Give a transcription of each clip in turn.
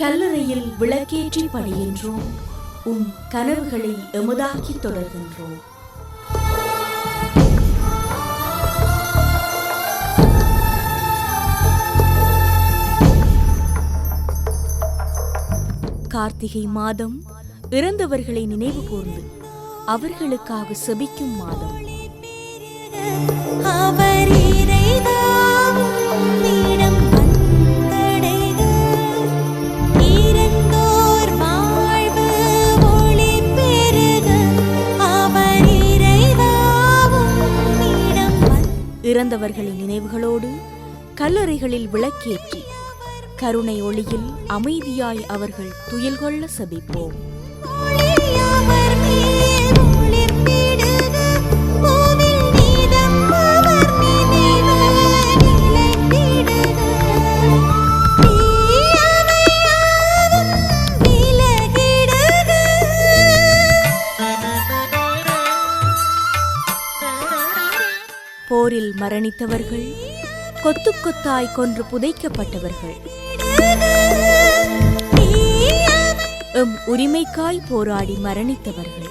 கல்லறையில் விளக்கேற்றி பணிகின்றோம். உன் கனவுகளை எமதாக்கி தொடர்கின்றோம். கார்த்திகை மாதம் இறந்தவர்களை நினைவு கூர்ந்து அவர்களுக்காக செபிக்கும் மாதம். அவர் இறந்தவர்களின் நினைவுகளோடு கல்லறைகளில் விளக்கேற்றி கருணை ஒளியில் அமைதியாய் அவர்கள் துயில் கொள்ள சபிப்போம். போரில் மரணித்தவர்கள் கொத்து கொத்தாய் கொன்று புதைக்கப்பட்டவர்கள். எம் உரிமைக்காய் போராடி மரணித்தவர்கள்.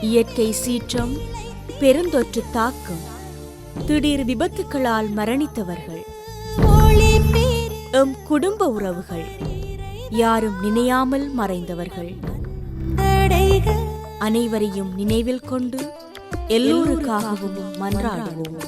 இயற்கை சீற்றம் பெருந்தொற்று தாக்கம் திடீர் விபத்துக்களால் மரணித்தவர்கள். எம் குடும்ப உறவுகள் யாரும் நினையாமல் மறைந்தவர்கள். அனைவரையும் நினைவில் கொண்டு எல்லோருக்காகவும் மன்றாடுவோம்.